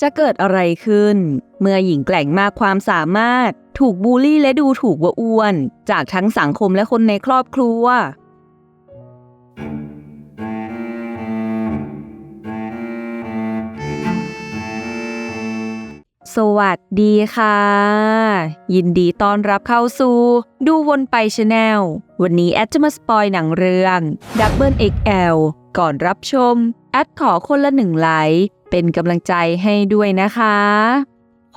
จะเกิดอะไรขึ้น เมื่อหญิงแกล่งมากความสามารถ ถูกบูลลี่และดูถูกว่าอ้วน จากทั้งสังคมและคนในครอบครัว สวัสดีค่ะ ยินดีต้อนรับเข้าสู่ ดูวนไปชาแนล วันนี้แอดจะมาสปอยหนังเรื่อง Double XL ก่อนรับชม แอดขอคนละหนึ่งไลค์ เป็นกำลังใจให้ด้วยนะคะ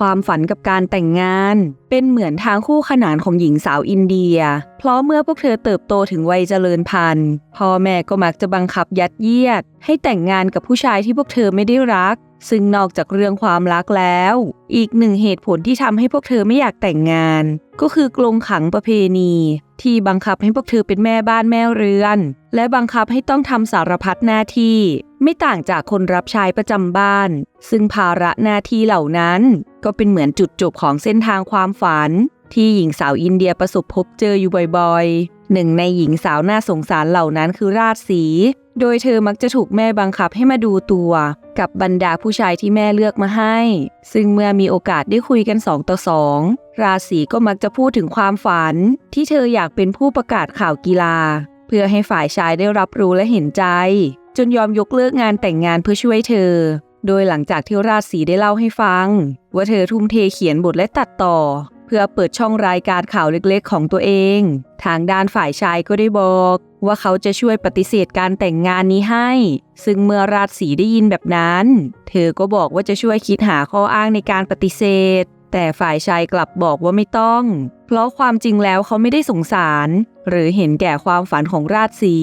ความฝันกับการแต่งงานเป็นเหมือนทางคู่ขนานของหญิงสาวอินเดีย เพราะเมื่อพวกเธอเติบโตถึงวัยเจริญพันธุ์พ่อแม่ก็มักจะบังคับยัดเยียด ให้แต่งงานกับผู้ชายที่พวกเธอไม่ได้รัก ซึ่งนอกจากเรื่องความรักแล้ว อีกหนึ่งเหตุผลที่ทำให้พวกเธอไม่อยากแต่งงาน ก็คือกรงขังประเพณี ที่บังคับให้พวกเธอเป็นแม่บ้านแม่เรือน และบังคับให้ต้องทำสารพัดหน้าที่ ไม่ต่างจากคนรับใช้ประจำบ้าน ซึ่งภาระหน้าที่เหล่านั้น ก็เป็นเหมือนจุดจบของเส้นทางความฝัน ที่หญิงสาวอินเดียประสบพบเจออยู่บ่อยๆหนึ่งในหญิงสาวน่าสงสารเหล่านั้นคือราชสี โดยเธอมักจะถูกแม่บังคับให้มาดูตัวกับบรรดาผู้ชายที่แม่เลือกมาให้ ซึ่งเมื่อมีโอกาสได้คุยกันสองต่อสองราศีก็มักจะพูดถึงความฝัน ที่เธออยากเป็นผู้ประกาศข่าวกีฬา เพื่อให้ฝ่ายชายได้รับรู้และเห็นใจ จนยอมยกเลิกงานแต่งงานเพื่อช่วยเธอ โดยหลังจากที่ราศีได้เล่าให้ฟัง ว่าเธอทุ่มเทเขียนบทและตัดต่อ เพื่อเปิดช่องรายการข่าวเล็กๆ ของตัวเอง ทางด้านฝ่ายชายก็ได้บอก ว่าเขาจะช่วยปฏิเสธการแต่งงานนี้ให้ ซึ่งเมื่อราชสีได้ยินแบบนั้น เธอก็บอกว่าจะช่วยคิดหาข้ออ้างในการปฏิเสธ แต่ฝ่ายชายกลับบอกว่าไม่ต้อง เพราะความจริงแล้วเขาไม่ได้สงสาร หรือเห็นแก่ความฝันของราชสี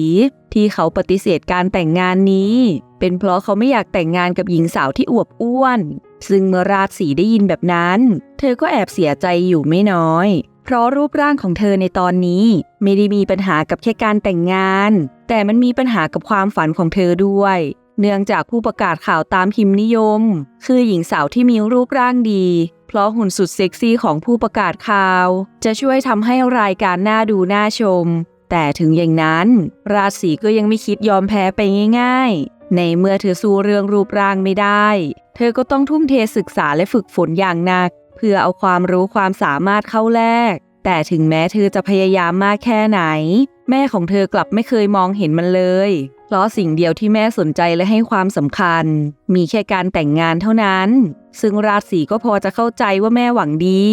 ที่เขาปฏิเสธการแต่งงานนี้ เป็นเพราะเขาไม่อยากแต่งงานกับหญิงสาวที่อวบอ้วน ซึ่งเมื่อราชสีได้ยินแบบนั้น เธอก็แอบเสียใจอยู่ไม่น้อย เพราะรูปร่างของเธอในตอนนี้ ไม่ได้มีปัญหากับแค่การแต่งงาน แต่มันมีปัญหากับความฝันของเธอด้วย เนื่องจากผู้ประกาศข่าวตามพิมพ์นิยม คือหญิงสาวที่มีรูปร่างดี เพราะหุ่นสุดเซ็กซี่ของผู้ประกาศข่าว จะช่วยทำให้รายการน่าดูน่าชม แต่ถึงอย่างนั้น ราศีก็ยังไม่คิดยอมแพ้ไปง่าย ๆ ในเมื่อเธอสู้เรื่องรูปร่างไม่ได้ เธอก็ต้องทุ่มเทศึกษาและฝึกฝนอย่างหนัก เพื่อเอาความรู้ความสามารถเข้าแลกแต่ถึงแม้เธอจะพยายามมากแค่ไหน แม่ของเธอกลับไม่เคยมองเห็นมันเลยเพราะสิ่งเดียวที่แม่สนใจและให้ความสำคัญ มีแค่การแต่งงานเท่านั้น ซึ่งราศีก็พอจะเข้าใจว่าแม่หวังดี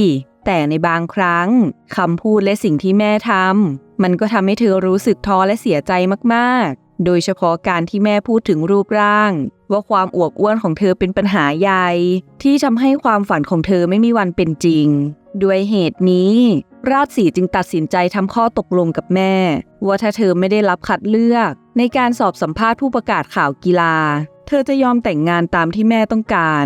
แต่ในบางครั้งคำพูดและสิ่งที่แม่ทำมันก็ทำให้เธอรู้สึกท้อและเสียใจมากๆ โดยเฉพาะการที่แม่พูดถึงรูปร่าง ว่าความอวบอ้วนของเธอเป็นปัญหาใหญ่ ที่ทำให้ความฝันของเธอไม่มีวันเป็นจริง ด้วยเหตุนี้ ราชสีจึงตัดสินใจทำข้อตกลงกับแม่ ว่าถ้าเธอไม่ได้รับคัดเลือก ในการสอบสัมภาษณ์ผู้ประกาศข่าวกีฬา เธอจะยอมแต่งงานตามที่แม่ต้องการ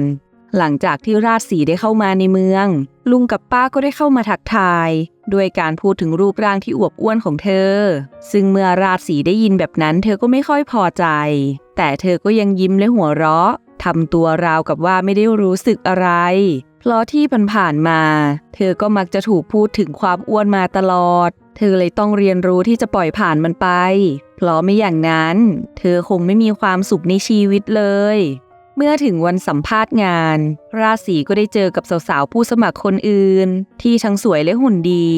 หลังจากที่ราชสีได้เข้ามาในเมือง ลุงกับป้าก็ได้เข้ามาทักทาย ด้วยการพูดถึงรูปร่างที่อวบอ้วนของเธอ ซึ่งเมื่อราชสีได้ยินแบบนั้น เธอก็ไม่ค่อยพอใจ แต่เธอก็ยังยิ้มและหัวเราะทำตัวราวกับว่าไม่ได้รู้สึกอะไร เพราะที่ผ่านๆมา เธอก็มักจะถูกพูดถึงความอ้วนมาตลอด เธอเลยต้องเรียนรู้ที่จะปล่อยผ่านมันไป เพราะไม่อย่างนั้น เธอคงไม่มีความสุขในชีวิตเลย เมื่อถึงวันสัมภาษณ์งาน ราศีก็ได้เจอกับสาวๆผู้สมัครคนอื่น ที่ทั้งสวยและหุ่นดี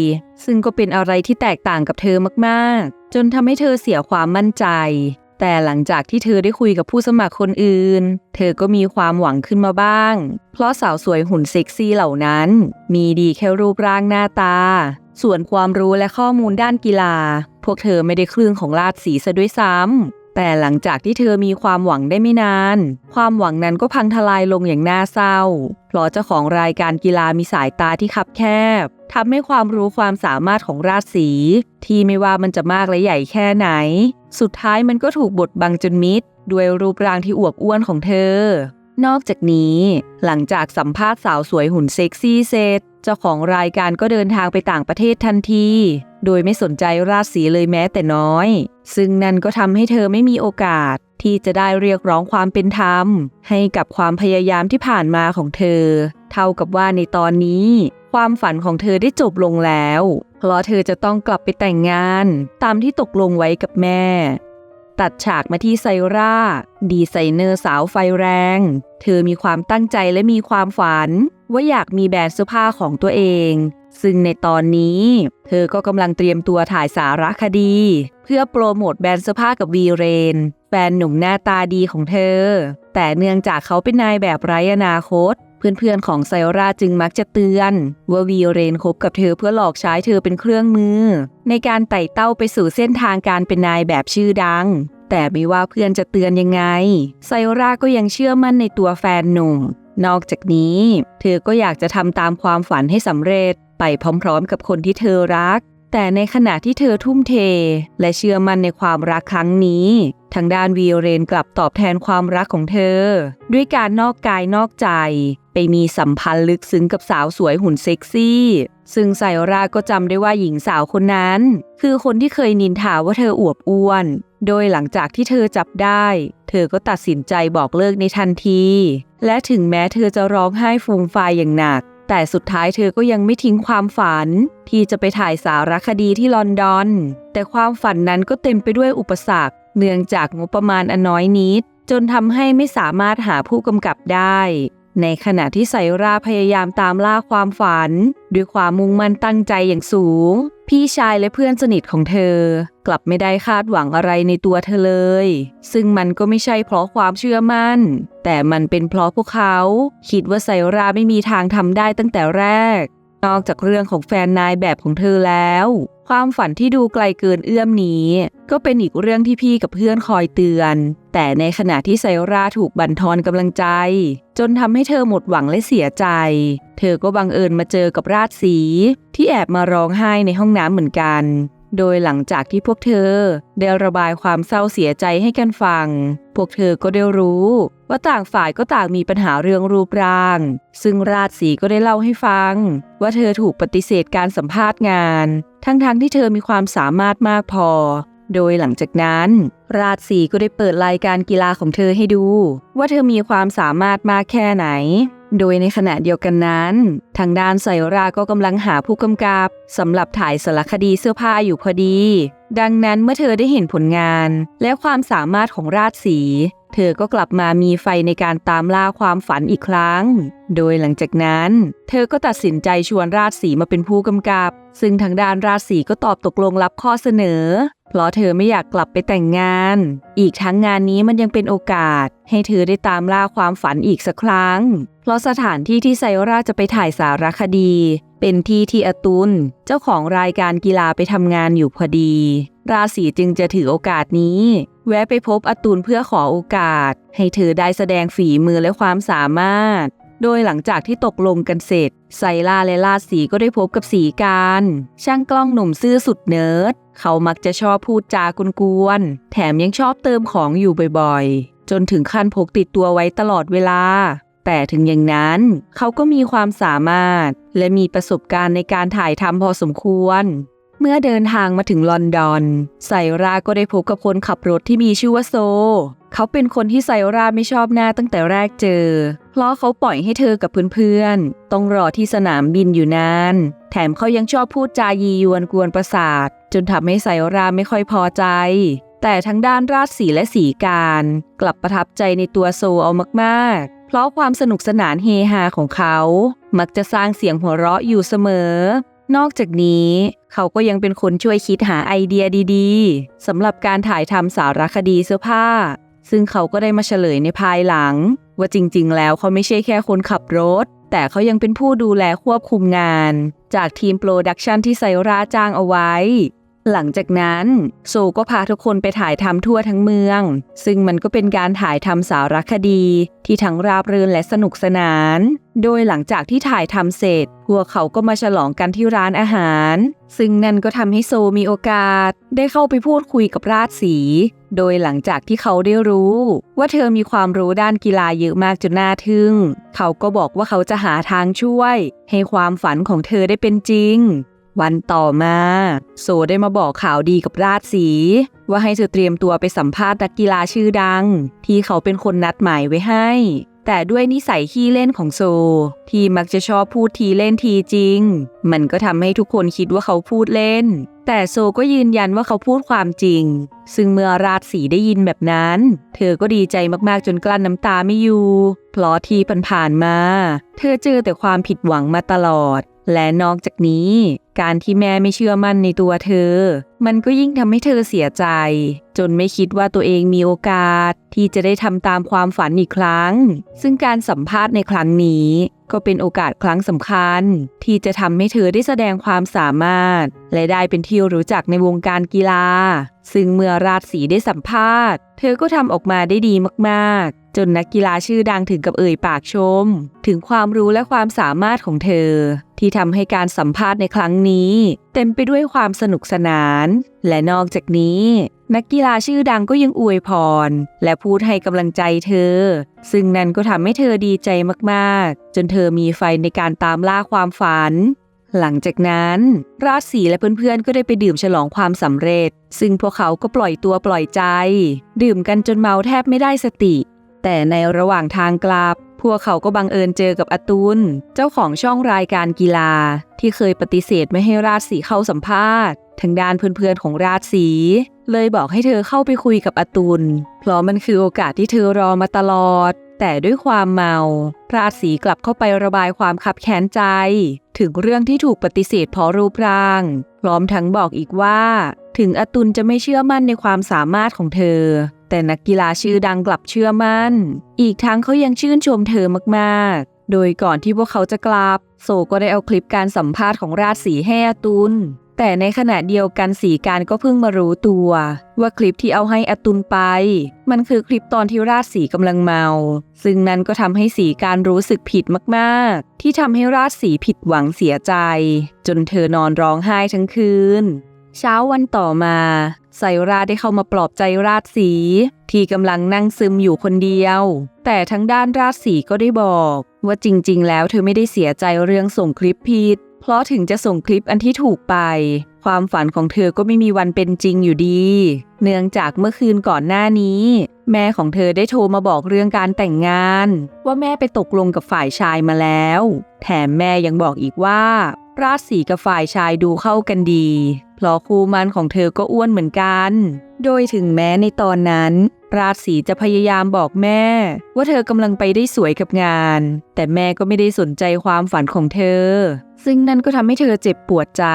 ซึ่งก็เป็นอะไรที่แตกต่างกับเธอมากๆ จนทำให้เธอเสียความมั่นใจ แต่หลังจากที่เธอได้คุยกับผู้สมัครคนอื่น เธอก็มีความหวังขึ้นมาบ้าง เพราะสาวสวยหุ่นเซ็กซี่เหล่านั้น มีดีแค่รูปร่างหน้าตา ส่วนความรู้และข้อมูลด้านกีฬา พวกเธอไม่ได้ครึ่งของราชสีซะด้วยซ้ำ แต่หลังจากที่เธอมีความหวังได้ไม่นาน ความหวังนั้นก็พังทลายลงอย่างน่าเศร้า เพราะเจ้าของรายการกีฬามีสายตาที่คับแคบทำให้ความรู้ความสามารถของราชสีที่ไม่ว่ามันจะมากและใหญ่แค่ไหน สุดท้ายมันก็ถูกบดบังจนมิด ด้วยรูปร่างที่อวบอ้วนของเธอ นอกจากนี้ หลังจากสัมภาษณ์สาวสวยหุ่นเซ็กซี่เสร็จ เจ้าของรายการก็เดินทางไปต่างประเทศทันที โดยไม่สนใจราชสีเลยแม้แต่น้อย ซึ่งนั่นก็ทำให้เธอไม่มีโอกาส ที่จะได้เรียกร้องความเป็นธรรม ให้กับความพยายามที่ผ่านมาของเธอ เท่ากับว่าในตอนนี้ ความฝันของเธอได้จบลงแล้ว เพราะเธอจะต้องกลับไปแต่งงาน ตามที่ตกลงไว้กับแม่ ตัดฉากมาที่ไซร่า ดีไซเนอร์สาวไฟแรง เธอมีความตั้งใจและมีความฝัน ว่าอยากมีแบรนด์เสื้อผ้าของตัวเอง ซึ่งในตอนนี้ เธอก็กำลังเตรียมตัวถ่ายสารคดี เพื่อโปรโมทแบรนด์เสื้อผ้ากับวีเรน แฟนหนุ่มหน้าตาดีของเธอ แต่เนื่องจากเขาเป็นนายแบบไร้อนาคต เพื่อนๆของไซราจึงมักจะเตือน ว่าวีเรนคบกับเธอเพื่อหลอกใช้เธอเป็นเครื่องมือ ในการไต่เต้าไปสู่เส้นทางการเป็นนายแบบชื่อดัง แต่ไม่ว่าเพื่อนจะเตือนยังไง ไซราก็ยังเชื่อมั่นในตัวแฟนหนุ่ม นอกจากนี้ เธอก็อยากจะทำตามความฝันให้สำเร็จไปพร้อมๆ กับคนที่เธอรัก แต่ในขณะที่เธอทุ่มเท และเชื่อมั่นในความรักครั้งนี้ ทางด้านวีเรนกลับตอบแทนความรักของเธอ ด้วยการนอกกายนอกใจ ไปมีสัมพันธ์ลึกซึ้งกับสาวสวยหุ่นเซ็กซี่ ซึ่งไซราก็จำได้ว่าหญิงสาวคนนั้น คือคนที่เคยนินทาว่าเธออวบอ้วน โดยหลังจากที่เธอจับได้ เธอก็ตัดสินใจบอกเลิกในทันที และถึงแม้เธอจะร้องไห้ฟูมฟายอย่างหนัก แต่สุดท้ายเธอก็ยังไม่ทิ้งความฝัน ที่จะไปถ่ายสารคดีที่ลอนดอน แต่ความฝันนั้นก็เต็มไปด้วยอุปสรรค เนื่องจากงบประมาณอันน้อยนิด จนทำให้ไม่สามารถหาผู้กำกับได้ ในขณะที่ไซราพยายามตามล่าความฝัน ด้วยความมุ่งมั่นตั้งใจอย่างสูง พี่ชายและเพื่อนสนิทของเธอ กลับไม่ได้คาดหวังอะไรในตัวเธอเลย ซึ่งมันก็ไม่ใช่เพราะความเชื่อมั่น แต่มันเป็นเพราะพวกเขา คิดว่าไซราไม่มีทางทำได้ตั้งแต่แรก นอกจากเรื่องของแฟนนายแบบของเธอแล้ว ความฝันที่ดูไกลเกินเอื้อมนี้ ก็เป็นอีกเรื่องที่พี่กับเพื่อนคอยเตือน แต่ในขณะที่ไซราถูกบั่นทอนกำลังใจ จนทำให้เธอหมดหวังและเสียใจ เธอก็บังเอิญมาเจอกับราชสีที่แอบมาร้องไห้ในห้องน้ำเหมือนกัน โดยหลังจากที่พวกเธอได้ระบายความเศร้าเสียใจให้กันฟัง พวกเธอก็ได้รู้ ว่าต่างฝ่ายก็ต่างมีปัญหาเรื่องรูปร่าง ซึ่งราชสีก็ได้เล่าให้ฟัง ว่าเธอถูกปฏิเสธการสัมภาษณ์งาน ทั้งๆทที่เธอมีความสามารถมากพอ โดยหลังจากนั้น ราชสีก็ได้เปิดรายการกีฬาของเธอให้ดู ว่าเธอมีความสามารถมากแค่ไหน โดยในขณะเดียวกันนั้น ทางด้านไซราก็กำลังหาผู้กำกับสำหรับถ่ายสารคดีเสื้อผ้าอยู่พอดี ดังนั้นเมื่อเธอได้เห็นผลงาน และความสามารถของราชสี เธอก็กลับมามีไฟในการตามล่าความฝันอีกครั้ง โดยหลังจากนั้น เธอก็ตัดสินใจชวนราชสีมาเป็นผู้กำกับ ซึ่งทางด้านราชสีก็ตอบตกลงรับข้อเสนอ เพราะเธอไม่อยากกลับไปแต่งงาน อีกทั้งงานนี้มันยังเป็นโอกาส ให้เธอได้ตามล่าความฝันอีกสักครั้ง เพราะสถานที่ที่ไซราจะไปถ่ายสารคดี เป็นที่ที่อตุลเจ้าของรายการกีฬาไปทำงานอยู่พอดี ราศีจึงจะถือโอกาสนี้ แวะไปพบอตุลเพื่อขอโอกาส ให้เธอได้แสดงฝีมือและความสามารถ โดยหลังจากที่ตกลงกันเสร็จ ไซล่าและลาสีก็ได้พบกับสีการ ช่างกล้องหนุ่มซื่อสุดเนิร์ด เขามักจะชอบพูดจากวนๆแถมยังชอบเติมของอยู่บ่อยๆ จนถึงขั้นพกติดตัวไว้ตลอดเวลา แต่ถึงอย่างนั้น เขาก็มีความสามารถ และมีประสบการณ์ในการถ่ายทำพอสมควร เมื่อเดินทางมาถึงลอนดอน ไซราก็ได้พบกับคนขับรถที่มีชื่อว่าโซ เขาเป็นคนที่ไซราไม่ชอบหน้าตั้งแต่แรกเจอ เพราะเขาปล่อยให้เธอกับเพื่อนๆ ต้องรอที่สนามบินอยู่นาน แถมเขายังชอบพูดจายียวนกวนประสาท จนทำให้ไซราไม่ค่อยพอใจ แต่ทั้งด้านราชสีและสีการ กลับประทับใจในตัวโซเอามากๆ เพราะความสนุกสนานเฮฮาของเขา มักจะสร้างเสียงหัวเราะอยู่เสมอนอกจากนี้ เขาก็ยังเป็นคนช่วยคิดหาไอเดียดีๆสำหรับการถ่ายทำสารคดีเสื้อผ้า ซึ่งเขาก็ได้มาเฉลยในภายหลัง ว่าจริงๆ แล้วเขาไม่ใช่แค่คนขับรถ แต่เขายังเป็นผู้ดูแลควบคุมงาน จากทีมโปรดักชันที่ไซราจ้างเอาไว้ หลังจากนั้นโซก็พาทุกคนไปถ่ายทำทั่วทั้งเมือง ซึ่งมันก็เป็นการถ่ายทำสารคดี ที่ทั้งราบรื่นและสนุกสนาน โดยหลังจากที่ถ่ายทำเสร็จ พวกเขาก็มาฉลองกันที่ร้านอาหาร ซึ่งนั่นก็ทำให้โซมีโอกาส ได้เข้าไปพูดคุยกับราชสี โดยหลังจากที่เขาได้รู้ ว่าเธอมีความรู้ด้านกีฬาเยอะมากจนน่าทึ่ง เขาก็บอกว่าเขาจะหาทางช่วย ให้ความฝันของเธอได้เป็นจริง วันต่อมา โซได้มาบอกข่าวดีกับราชสี ว่าให้เธอเตรียมตัวไปสัมภาษณ์นักกีฬาชื่อดัง ที่เขาเป็นคนนัดหมายไว้ให้ แต่ด้วยนิสัยขี้เล่นของโซ ที่มักจะชอบพูดทีเล่นทีจริง มันก็ทำให้ทุกคนคิดว่าเขาพูดเล่น แต่โซก็ยืนยันว่าเขาพูดความจริง ซึ่งเมื่อราชสีได้ยินแบบนั้น เธอก็ดีใจมากๆจนกลั้นน้ำตาไม่อยู่เพราะที่ผ่านๆมา เธอเจอแต่ความผิดหวังมาตลอด และนอกจากนี้ การที่แม่ไม่เชื่อมั่นในตัวเธอ มันก็ยิ่งทำให้เธอเสียใจ จนไม่คิดว่าตัวเองมีโอกาส ที่จะได้ทำตามความฝันอีกครั้ง ซึ่งการสัมภาษณ์ในครั้งนี้ ก็เป็นโอกาสครั้งสำคัญ ที่จะทำให้เธอได้แสดงความสามารถ และได้เป็นที่รู้จักในวงการกีฬา ซึ่งเมื่อราชสีได้สัมภาษณ์ เธอก็ทำออกมาได้ดีมากๆจนนักกีฬาชื่อดังถึงกับเอ่ยปากชม ถึงความรู้และความสามารถของเธอ ที่ทำให้การสัมภาษณ์ในครั้งนี้เต็มไปด้วยความสนุกสนาน และนอกจากนี้ นักกีฬาชื่อดังก็ยังอวยพร และพูดให้กำลังใจเธอ ซึ่งนั่นก็ทำให้เธอดีใจมากๆ จนเธอมีไฟในการตามล่าความฝัน หลังจากนั้น ราชสีและเพื่อนๆ ก็ได้ไปดื่มฉลองความสำเร็จ ซึ่งพวกเขาก็ปล่อยตัวปล่อยใจ ดื่มกันจนเมาแทบไม่ได้สติ แต่ในระหว่างทางกลับ พวกเขาก็บังเอิญเจอกับอาตุลเจ้าของช่องรายการกีฬา ที่เคยปฏิเสธไม่ให้ราชสีเข้าสัมภาษณ์ทางด้านเพื่อนๆของราชสี เลยบอกให้เธอเข้าไปคุยกับอาตุลเพราะมันคือโอกาสที่เธอรอมาตลอด แต่ด้วยความเมา ราชสีกลับเข้าไประบายความขับแค้นใจ ถึงเรื่องที่ถูกปฏิเสธเพราะรูปร่าง พร้อมทั้งบอกอีกว่า ถึงอาตุลจะไม่เชื่อมั่นในความสามารถของเธอ แต่นักกีฬาชื่อดังกลับเชื่อมั่น อีกทั้งเขายังชื่นชมเธอมากๆ โดยก่อนที่พวกเขาจะกลับ โซก็ได้เอาคลิปการสัมภาษณ์ของราชสีให้อาตุลแต่ในขณะเดียวกันสีการก็เพิ่งมารู้ตัว ว่าคลิปที่เอาให้อตุลไป มันคือคลิปตอนที่ราชสีกำลังเมา ซึ่งนั้นก็ทำให้สีการรู้สึกผิดมากๆ ที่ทำให้ราชสีผิดหวังเสียใจ จนเธอนอนร้องไห้ทั้งคืนเช้าวันต่อมา ไซราได้เข้ามาปลอบใจราชสี ที่กำลังนั่งซึมอยู่คนเดียว แต่ทั้งด้านราชสีก็ได้บอก ว่าจริง ๆ แล้วเธอไม่ได้เสียใจเรื่องส่งคลิปผิด เพราะถึงจะส่งคลิปอันที่ถูกไป ความฝันของเธอก็ไม่มีวันเป็นจริงอยู่ดี เนื่องจากเมื่อคืนก่อนหน้านี้ แม่ของเธอได้โทรมาบอกเรื่องการแต่งงาน ว่าแม่ไปตกลงกับฝ่ายชายมาแล้ว แถมแม่ยังบอกอีกว่าราชสีกับฝ่ายชายดูเข้ากันดี ล้อคู่มันของเธอก็อ้วนเหมือนกัน โดยถึงแม้ในตอนนั้น ราศีจะพยายามบอกแม่ ว่าเธอกำลังไปได้สวยกับงาน แต่แม่ก็ไม่ได้สนใจความฝันของเธอ ซึ่งนั่นก็ทำให้เธอเจ็บปวดใจ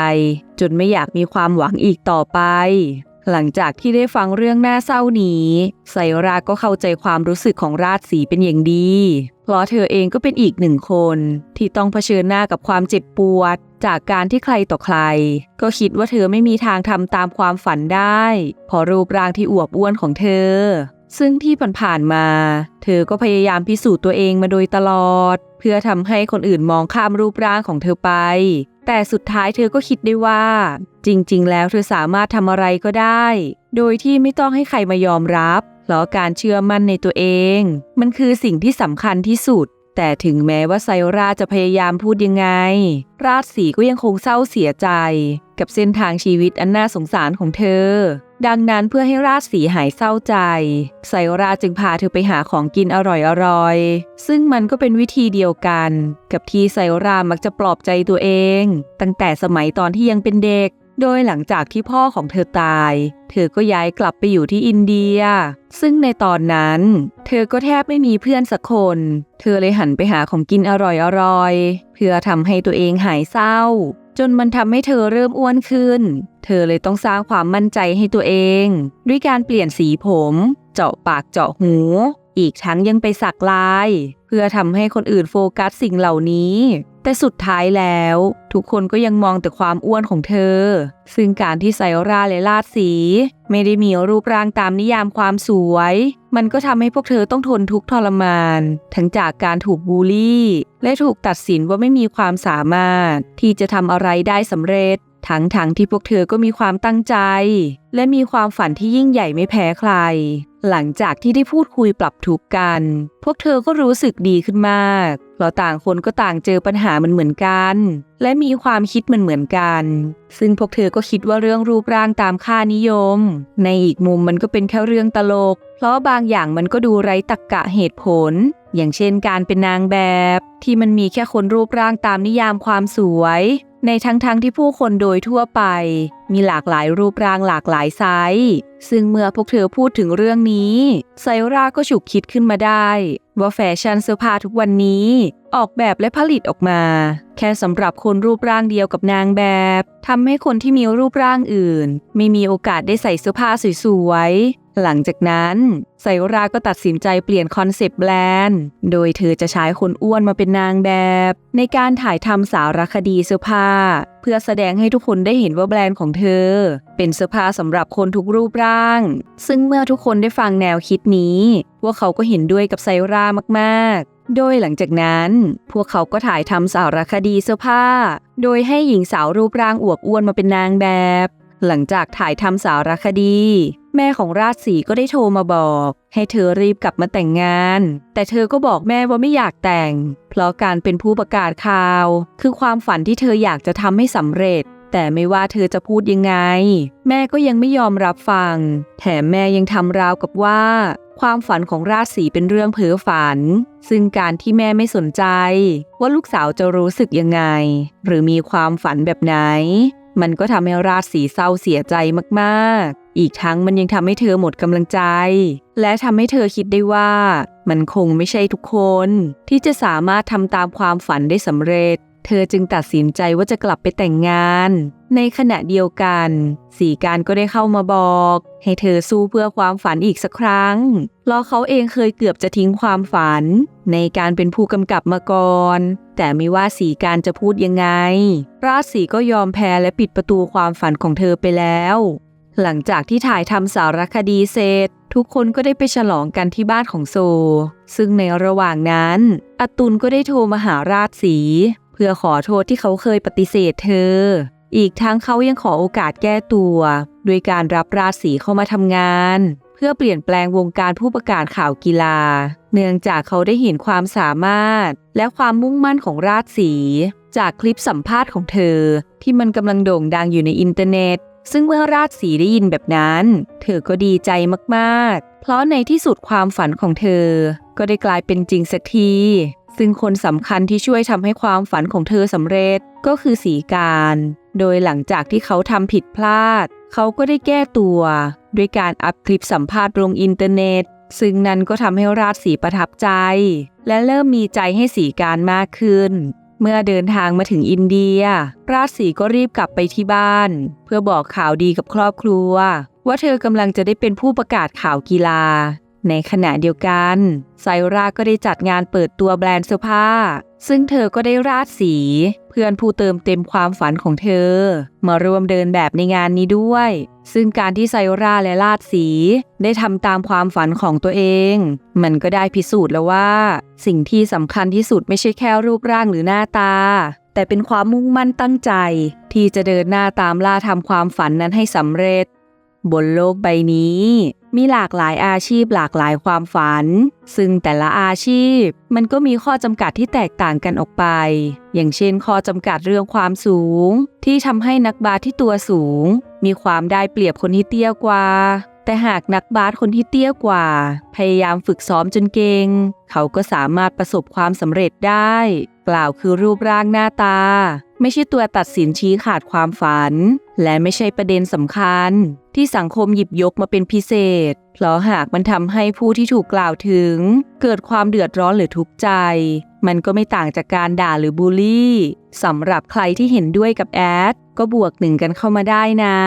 จนไม่อยากมีความหวังอีกต่อไป หลังจากที่ได้ฟังเรื่องน่าเศร้านี้ไซราก็เข้าใจความรู้สึกของราชสีเป็นอย่างดี เพราะเธอเองก็เป็นอีกหนึ่งคน ที่ต้องเผชิญหน้ากับความเจ็บปวด จากการที่ใครต่อใคร ก็คิดว่าเธอไม่มีทางทำตามความฝันได้เพราะรูปร่างที่อวบอ้วนของเธอ ซึ่งที่ผ่านๆมา เธอก็พยายามพิสูจน์ตัวเองมาโดยตลอด เพื่อทำให้คนอื่นมองข้ามรูปร่างของเธอไป แต่สุดท้ายเธอก็คิดได้ว่า จริง ๆ แล้วเธอสามารถทำอะไรก็ได้ โดยที่ไม่ต้องให้ใครมายอมรับเพราะการเชื่อมั่นในตัวเอง มันคือสิ่งที่สำคัญที่สุด แต่ถึงแม้ว่าไซราจะพยายามพูดยังไง ราชสีก็ยังคงเศร้าเสียใจ กับเส้นทางชีวิตอันน่าสงสารของเธอ ดังนั้นเพื่อให้ราชสีหายเศร้าใจ ไซราจึงพาเธอไปหาของกินอร่อยๆ ซึ่งมันก็เป็นวิธีเดียวกัน กับที่ไซรามักจะปลอบใจตัวเอง ตั้งแต่สมัยตอนที่ยังเป็นเด็ก โดยหลังจากที่พ่อของเธอตาย เธอก็ย้ายกลับไปอยู่ที่อินเดีย ซึ่งในตอนนั้น เธอก็แทบไม่มีเพื่อนสักคน เธอเลยหันไปหาของกินอร่อยๆ เพื่อทำให้ตัวเองหายเศร้า จนมันทำให้เธอเริ่มอ้วนขึ้น เธอเลยต้องสร้างความมั่นใจให้ตัวเอง ด้วยการเปลี่ยนสีผม เจาะปากเจาะหู อีกทั้งยังไปสักลาย พื่อทำให้คนอื่นโฟกัสสิ่งเหล่านี้ แต่สุดท้ายแล้ว ทุกคนก็ยังมองแต่ความอ้วนของเธอ ซึ่งการที่ไซราและลาดสี ไม่ได้มีรูปร่างตามนิยามความสวย มันก็ทำให้พวกเธอต้องทนทุกข์ทรมาน ทั้งจากการถูกบูลลี่ และถูกตัดสินว่าไม่มีความสามารถ ที่จะทำอะไรได้สำเร็จ ทั้งๆทที่พวกเธอก็มีความตั้งใจ และมีความฝันที่ยิ่งใหญ่ไม่แพ้ใคร หลังจากที่ได้พูดคุยปรับทุกข์กัน พวกเธอก็รู้สึกดีขึ้นมากเพราะต่างคนก็ต่างเจอปัญหามันเหมือนกัน และมีความคิดมันเหมือนกัน ซึ่งพวกเธอก็คิดว่าเรื่องรูปร่างตามค่านิยม ในอีกมุมมันก็เป็นแค่เรื่องตลก เพราะบางอย่างมันก็ดูไร้ตรรกกะเหตุผล อย่างเช่นการเป็นนางแบบ ที่มันมีแค่คนรูปร่างตามนิยามความสวย ในทั้งๆทที่ผู้คนโดยทั่วไป มีหลากหลายรูปร่างหลากหลายไซส์ซึ่งเมื่อพวกเธอพูดถึงเรื่องนี้ไซราก็ฉุกคิดขึ้นมาได้ ว่าแฟชั่นเสื้อผ้าทุกวันนี้ ออกแบบและผลิตออกมา แค่สำหรับคนรูปร่างเดียวกับนางแบบทำให้คนที่มีรูปร่างอื่น ไม่มีโอกาสได้ใส่เสื้อผ้าสวยๆ หลังจากนั้นไซราก็ตัดสินใจเปลี่ยนคอนเซปต์แบรนด์ โดยเธอจะใช้คนอ้วนมาเป็นนางแบบ ในการถ่ายทำสารคดีเสื้อผ้า เพื่อแสดงให้ทุกคนได้เห็นว่าแบรนด์ของเธอ เป็นเสื้อผ้าสำหรับคนทุกรูปร่าง ซึ่งเมื่อทุกคนได้ฟังแนวคิดนี้ พวกเขาก็เห็นด้วยกับไซรามากๆโดยหลังจากนั้น พวกเขาก็ถ่ายทำสารคดีเสื้อผ้า โดยให้หญิงสาวรูปร่างอวบอ้วนมาเป็นนางแบบ หลังจากถ่ายทำสารคดี แม่ของราชสีก็ได้โทรมาบอก ให้เธอรีบกลับมาแต่งงาน แต่เธอก็บอกแม่ว่าไม่อยากแต่ง เพราะการเป็นผู้ประกาศข่าว คือความฝันที่เธออยากจะทำให้สำเร็จ แต่ไม่ว่าเธอจะพูดยังไง แม่ก็ยังไม่ยอมรับฟัง แถมแม่ยังทำราวกับว่าความฝันของราชสีเป็นเรื่องเพ้อฝัน ซึ่งการที่แม่ไม่สนใจ ว่าลูกสาวจะรู้สึกยังไง หรือมีความฝันแบบไหน มันก็ทำให้ราชสีเศร้าเสียใจมากๆ อีกทั้งมันยังทำให้เธอหมดกำลังใจ และทำให้เธอคิดได้ว่า มันคงไม่ใช่ทุกคน ที่จะสามารถทำตามความฝันได้สำเร็จ เธอจึงตัดสินใจว่าจะกลับไปแต่งงาน ในขณะเดียวกัน สีการก็ได้เข้ามาบอก ให้เธอสู้เพื่อความฝันอีกสักครั้งเพราะเขาเองเคยเกือบจะทิ้งความฝัน ในการเป็นผู้กำกับมาก่อน แต่ไม่ว่าสีการจะพูดยังไง ราชสีก็ยอมแพ้และปิดประตูความฝันของเธอไปแล้ว หลังจากที่ถ่ายทำสารคดีเสร็จทุกคนก็ได้ไปฉลองกันที่บ้านของโซ ซึ่งในระหว่างนั้น อตุลก็ได้โทรมาหาราชสี พื่อขอโทษที่เขาเคยปฏิเสธเธอ อีกทั้งเขายังขอโอกาสแก้ตัวด้วยการรับราชสีเข้ามาทำงาน เพื่อเปลี่ยนแปลงวงการผู้ประกาศข่าวกีฬา เนื่องจากเขาได้เห็นความสามารถ และความมุ่งมั่นของราชสีจากคลิปสัมภาษณ์ของเธอ ที่มันกำลังโด่งดังอยู่ในอินเทอร์เน็ต ซึ่งเมื่อราชสีได้ยินแบบนั้น เธอก็ดีใจมากๆ เพราะในที่สุดความฝันของเธอ ก็ได้กลายเป็นจริงสักที ซึ่งคนสำคัญที่ช่วยทำให้ความฝันของเธอสำเร็จก็คือสีการ โดยหลังจากที่เขาทำผิดพลาด เขาก็ได้แก้ตัว ด้วยการอัพคลิปสัมภาษณ์ลงอินเทอร์เน็ต ซึ่งนั้นก็ทำให้ราชสีประทับใจ และเริ่มมีใจให้สีการมากขึ้น เมื่อเดินทางมาถึงอินเดีย ราชสีก็รีบกลับไปที่บ้าน เพื่อบอกข่าวดีกับครอบครัว ว่าเธอกำลังจะได้เป็นผู้ประกาศข่าวกีฬา ในขณะเดียวกันไซราก็ได้จัดงานเปิดตัวแบรนด์เสื้อผ้า ซึ่งเธอก็ได้ราดสี เพื่อนผู้เติมเต็มความฝันของเธอ มาร่วมเดินแบบในงานนี้ด้วย ซึ่งการที่ไซราและราดสี ได้ทำตามความฝันของตัวเอง มันก็ได้พิสูจน์แล้วว่า สิ่งที่สำคัญที่สุดไม่ใช่แค่รูปร่างหรือหน้าตา แต่เป็นความมุ่งมั่นตั้งใจ ที่จะเดินหน้าตามล่าทำความฝันนั้นให้สำเร็จ บนโลกใบนี้ มีหลากหลายอาชีพหลากหลายความฝัน ซึ่งแต่ละอาชีพมันก็มีข้อจำกัดที่แตกต่างกันออกไป อย่างเช่นข้อจำกัดเรื่องความสูง ที่ทำให้นักบาสที่ตัวสูง มีความได้เปรียบคนที่เตี้ยกว่า แต่หากนักบาสคนที่เตี้ยกว่า พยายามฝึกซ้อมจนเก่ง เขาก็สามารถประสบความสำเร็จได้ กล่าวคือรูปร่างหน้าตา ไม่ใช่ตัวตัดสินชี้ขาดความฝัน และไม่ใช่ประเด็นสำคัญ ที่สังคมหยิบยกมาเป็นพิเศษ เพราะหากมันทำให้ผู้ที่ถูกกล่าวถึง เกิดความเดือดร้อนหรือทุกข์ใจ มันก็ไม่ต่างจากการด่าหรือบูลลี่สำหรับใครที่เห็นด้วยกับแอด ก็บวกหนึ่งกันเข้ามาได้นะ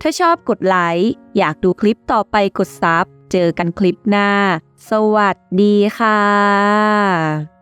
ถ้าชอบกดไลค์ อยากดูคลิปต่อไปกดซับ เจอกันคลิปหน้า สวัสดีค่ะ